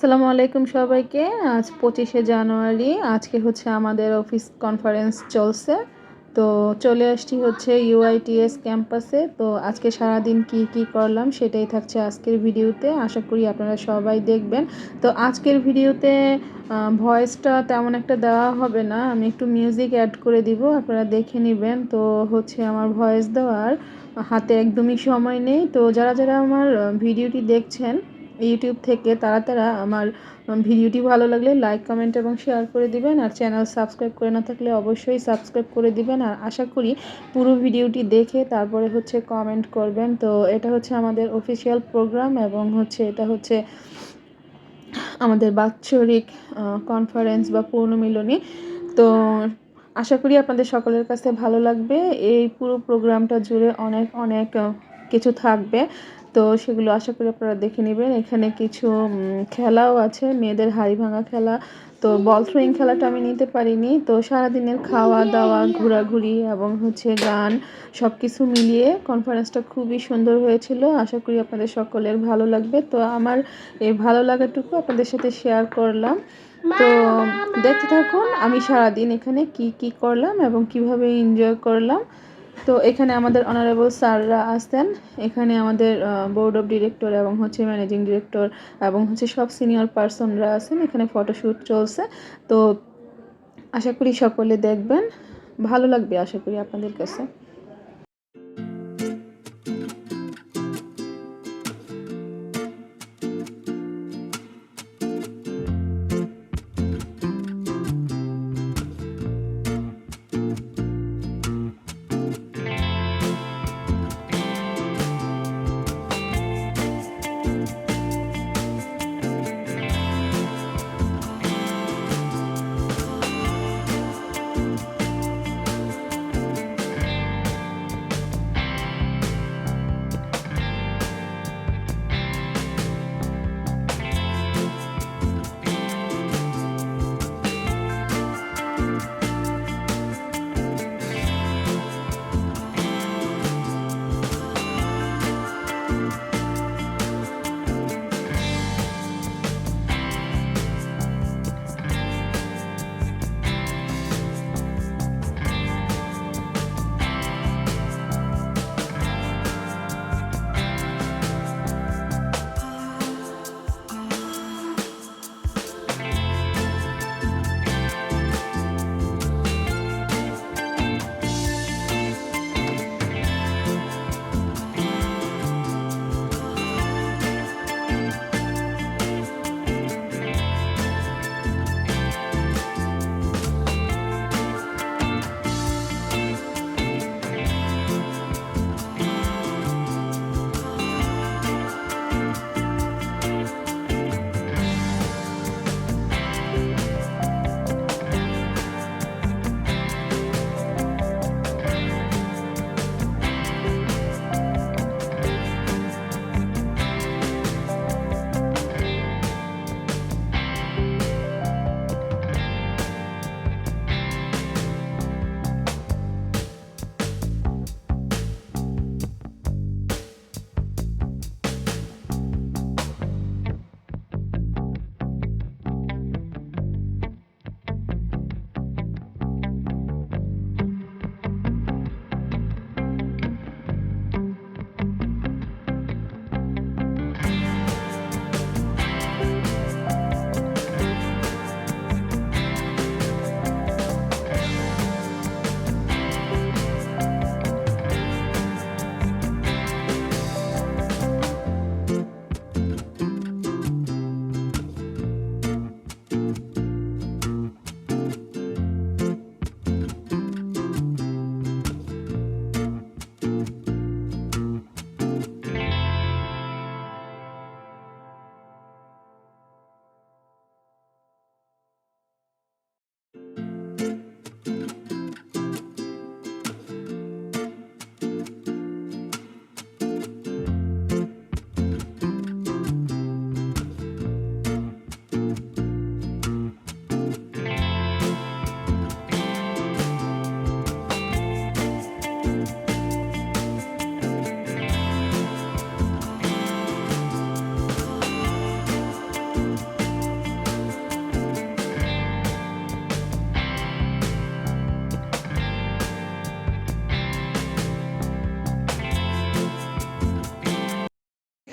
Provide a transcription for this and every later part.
আসসালামু আলাইকুম সবাইকে। আজ পঁচিশে জানুয়ারি, আজকে হচ্ছে আমাদের অফিস কনফারেন্স চলছে। তো চলে আসছি হচ্ছে ইউআইটিএস ক্যাম্পাসে তো আজকে সারাদিন কি কি করলাম সেটাই থাকছে আজকের ভিডিওতে। আশা করি আপনারা সবাই দেখবেন। তো আজকের ভিডিওতে ভয়েসটা তেমন একটা দেওয়া হবে না। আমি একটু মিউজিক অ্যাড করে দিব, আপনারা দেখে নেবেন। তো হচ্ছে আমার ভয়েস দেওয়ার হাতে একদমই সময় নেই। তো যারা যারা আমার ভিডিওটি দেখছেন ইউটিউব থেকে তারা তারা আমার ভিডিওটি ভালো লাগলে লাইক কমেন্ট এবং শেয়ার করে দিবেন। আর চ্যানেল সাবস্ক্রাইব করে না থাকলে অবশ্যই সাবস্ক্রাইব করে দিবেন। আর আশা করি পুরো ভিডিওটি দেখে তারপরে হচ্ছে কমেন্ট করবেন। তো এটা হচ্ছে আমাদের অফিসিয়াল প্রোগ্রাম এবং হচ্ছে এটা হচ্ছে আমাদের বাৎসরিক কনফারেন্স বা পূর্ণমিলনী। তো আশা করি আপনাদের সকলের কাছে ভালো লাগবে। এই পুরো প্রোগ্রামটা জুড়ে অনেক অনেক কিছু থাকবে। তো সেগুলো আশা করি আপনারা দেখে নেবেন। এখানে কিছু খেলাও আছে, মেয়েদের হাড়ি ভাঙা খেলা। তো বল থ্রোয়িং খেলাটা আমি নিতে পারিনি। তো সারাদিনের খাওয়া দাওয়া ঘোরাঘুরি এবং হচ্ছে গান সব কিছু মিলিয়ে কনফারেন্সটা খুবই সুন্দর হয়েছিল। আশা করি আপনাদের সকলের ভালো লাগবে। তো আমার এই ভালো লাগাটুকু আপনাদের সাথে শেয়ার করলাম। তো দেখতে থাকুন, আমি সারাদিন এখানে কি কি করলাম এবং কীভাবে এনজয় করলাম। তো এখানে আমাদের অনারেবল স্যাররা আসতেন। এখানে আমাদের বোর্ড অফ ডিরেক্টর এবং হচ্ছে ম্যানেজিং ডিরেক্টর এবং হচ্ছে সব সিনিয়র পার্সনরা আছেন। এখানে ফটোশ্যুট চলছে। তো আশা করি সকলে দেখবেন। ভালো লাগবে আশা করি আপনাদের কাছে।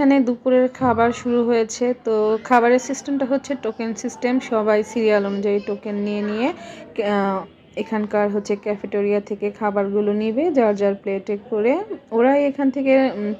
এখানে দুপুরের খাবার শুরু হয়েছে। তো খাবারের সিস্টেমটা হচ্ছে টোকেন সিস্টেম সবাই সিরিয়াল অনুযায়ী টোকেন নিয়ে নিয়ে এখানকার হচ্ছে ক্যাফেটেরিয়া থেকে খাবারগুলো নিবে, যার যার প্লেটে করে ওরাই এখান থেকে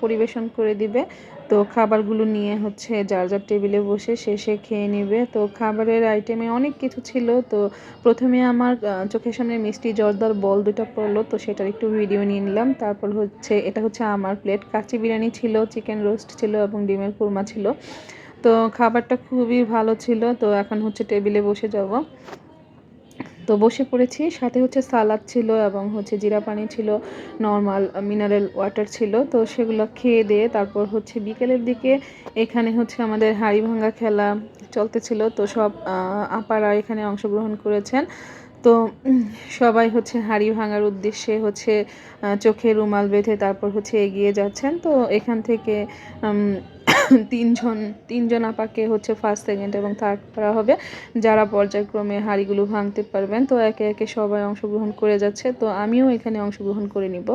পরিবেশন করে দিবে। তো খাবারগুলো নিয়ে হচ্ছে যার যার টেবিলে বসে শেষে খেয়ে নিবে। তো খাবারের আইটেমে অনেক কিছু ছিল। তো প্রথমে আমার চোখের সামনে মিষ্টি জর্দার বল দুটো পড়ল। তো সেটার একটু ভিডিও নিয়ে নিলাম। তারপর হচ্ছে, এটা হচ্ছে আমার প্লেট কাচি বিরিয়ানি ছিল চিকেন রোস্ট ছিল এবং ডিমের কুরমা ছিল। তো খাবারটা খুবই ভালো ছিল। তো এখন হচ্ছে টেবিলে বসে যাব। তো বসে পড়েছি। সাথে হচ্ছে সালাদ ছিল এবং হচ্ছে জিরা পানি ছিল, নর্মাল মিনারেল ওয়াটার ছিল। তো সেগুলো খেয়ে দিয়ে তারপর হচ্ছে বিকেলের দিকে এখানে হচ্ছে আমাদের হাড়ি ভাঙ্গা খেলা চলতেছিল। তো সব আপারা এখানে অংশগ্রহণ করেছেন। তো সবাই হচ্ছে হাড়ি ভাঙার উদ্দেশ্যে হচ্ছে চোখে রুমাল বেঁধে তারপর হচ্ছে এগিয়ে যাচ্ছেন। তো এখান থেকে তিনজন তিনজন আপাকে হচ্ছে ফার্স্ট সেকেন্ড এবং থার্ড করা হবে। যারা পর্যায়ক্রমে হাড়িগুলো ভাঙতে পারবেন, তো একে একে সবাই অংশগ্রহণ করে যাচ্ছে। তো আমিও এখানে অংশগ্রহণ করে নিব।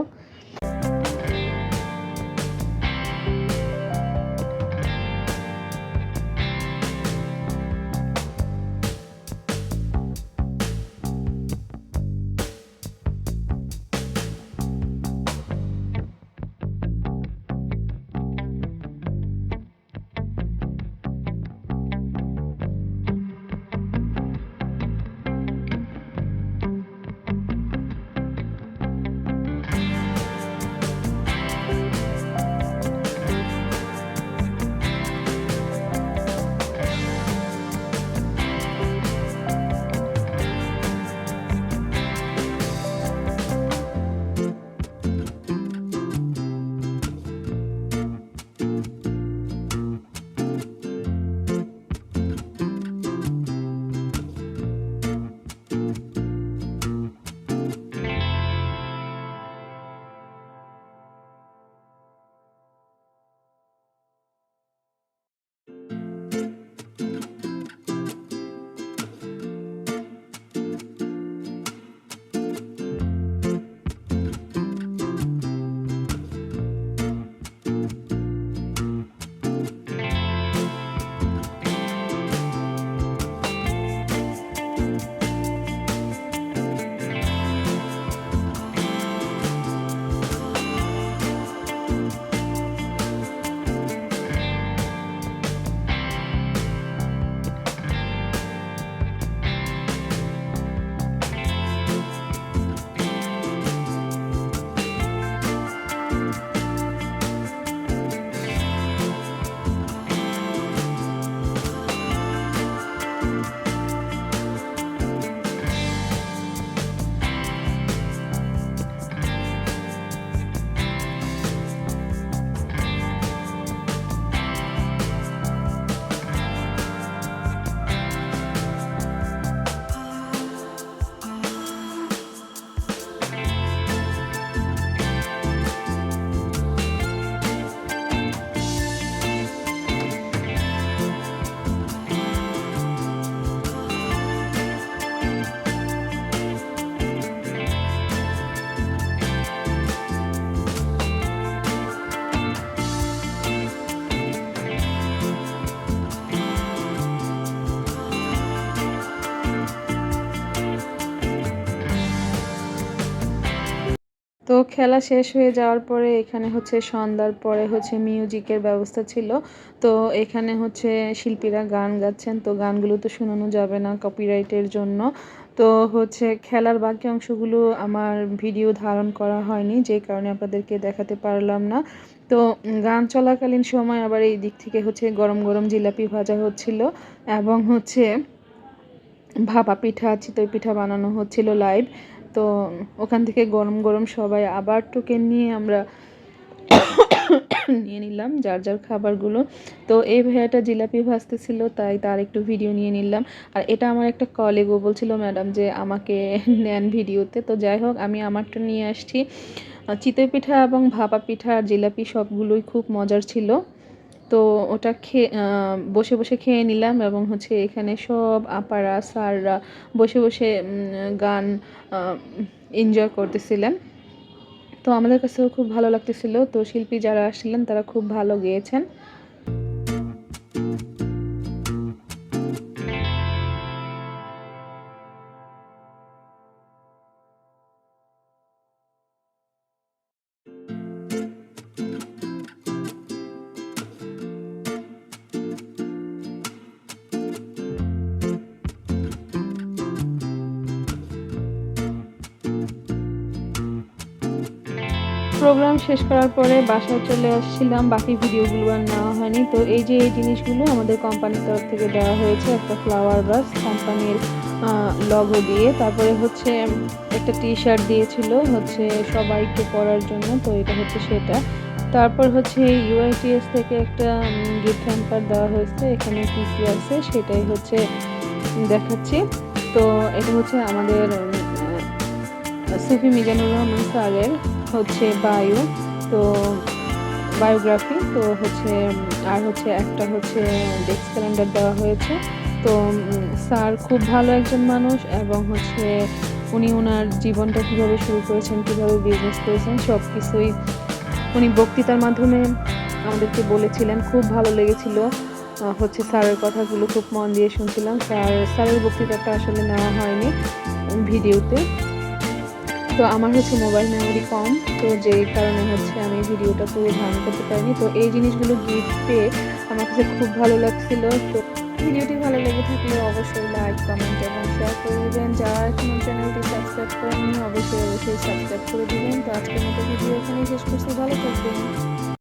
তো খেলা শেষ হয়ে যাওয়ার পরে এখানে হচ্ছে সন্ধ্যার পরে হচ্ছে মিউজিকের ব্যবস্থা ছিল। তো এখানে হচ্ছে শিল্পীরা গান গাচ্ছেন। তো গানগুলো তো শোনানো যাবে না কপিরাইটের জন্য। তো হচ্ছে খেলার বাকি অংশগুলো আমার ভিডিও ধারণ করা হয়নি, যে কারণে আপনাদেরকে দেখাতে পারলাম না। তো গান চলাকালীন সময় আবার এই দিক থেকে হচ্ছে গরম গরম জিলাপি ভাজা হচ্ছিল এবং হচ্ছে ভাপা পিঠা, চিতই পিঠা বানানো হচ্ছিল লাইভ তো ওখান থেকে গরম গরম সবাই আবার টোকেন নিয়ে আমরা নিয়ে নিলাম যার যার খাবারগুলো। তো এই ভাইয়াটা জিলাপি ভাজতেছিল, তাই তার একটু ভিডিও নিয়ে নিলাম। আর এটা আমার একটা কলিগও বলছিল ম্যাডাম যে আমাকে নেন ভিডিওতে তো যাই হোক, আমি আমারটা নিয়ে আসছি। চিতই পিঠা এবং ভাপা পিঠা আর জিলাপি সবগুলোই খুব মজার ছিল। তো ওটা খেয়ে বসে বসে খেয়ে নিলাম এবং হচ্ছে এখানে সব আপারা, স্যাররা বসে বসে গান এনজয় করতেছিলেন। তো আমাদের কাছেও খুব ভালো লাগতেছিল। তো শিল্পী যারা আসছিলেন তারা খুব ভালো গেয়েছেন। প্রোগ্রাম শেষ করার পরে বাসায় চলে আসছিলাম, বাকি ভিডিওগুলো আর নেওয়া হয়নি। তো এই যে এই জিনিসগুলো আমাদের কোম্পানির তরফ থেকে দেওয়া হয়েছে, একটা ফ্লাওয়ার বাস কোম্পানির লগো দিয়ে। তারপরে হচ্ছে একটা টি শার্ট দিয়েছিল হচ্ছে সবাইকে পরার জন্য, তো এটা হচ্ছে সেটা। তারপর হচ্ছে ইউআইটিএস থেকে একটা গিফট হ্যাম্পার দেওয়া হয়েছে, এখানে কী কী আছে, সেটাই হচ্ছে দেখাচ্ছি। তো এটা হচ্ছে আমাদের সিফি মিজানুর রহমান স্যারের হচ্ছে বায়ু, তো বায়োগ্রাফি, তো হচ্ছে, আর হচ্ছে একটা হচ্ছে ডেস্ক ক্যালেন্ডার দেওয়া হয়েছে। তো স্যার খুব ভালো একজন মানুষ এবং হচ্ছে উনি ওনার জীবনটা কীভাবে শুরু করেছেন, কীভাবে বিজনেস করেছেন সব কিছুই উনি বক্তৃতার মাধ্যমে আমাদেরকে বলেছিলেন। খুব ভালো লেগেছিল হচ্ছে স্যারের কথাগুলো খুব মন দিয়ে শুনছিলাম। স্যার, স্যারের বক্তৃতাটা আসলে নেওয়া হয়নি ভিডিওতে। তো আমার হচ্ছে মোবাইল মেমোরি কম, তো যেই কারণে হচ্ছে আমি ভিডিওটা পুরো ধারণ করতে পারিনি। তো এই জিনিসগুলো গিফট পেয়ে আমার কাছে খুব ভালো লাগছিল। তো ভিডিওটি ভালো লেগে থাকলে অবশ্যই লাইক কমেন্ট এবং শেয়ার করে দেবেন। যারা এখনও চ্যানেলটি সাবস্ক্রাইব করেননি, অবশ্যই অবশ্যই সাবস্ক্রাইব করে দেবেন। তো আজকের মতো ভিডিও এখানে শেষ করছি। ভালো থাকবেন।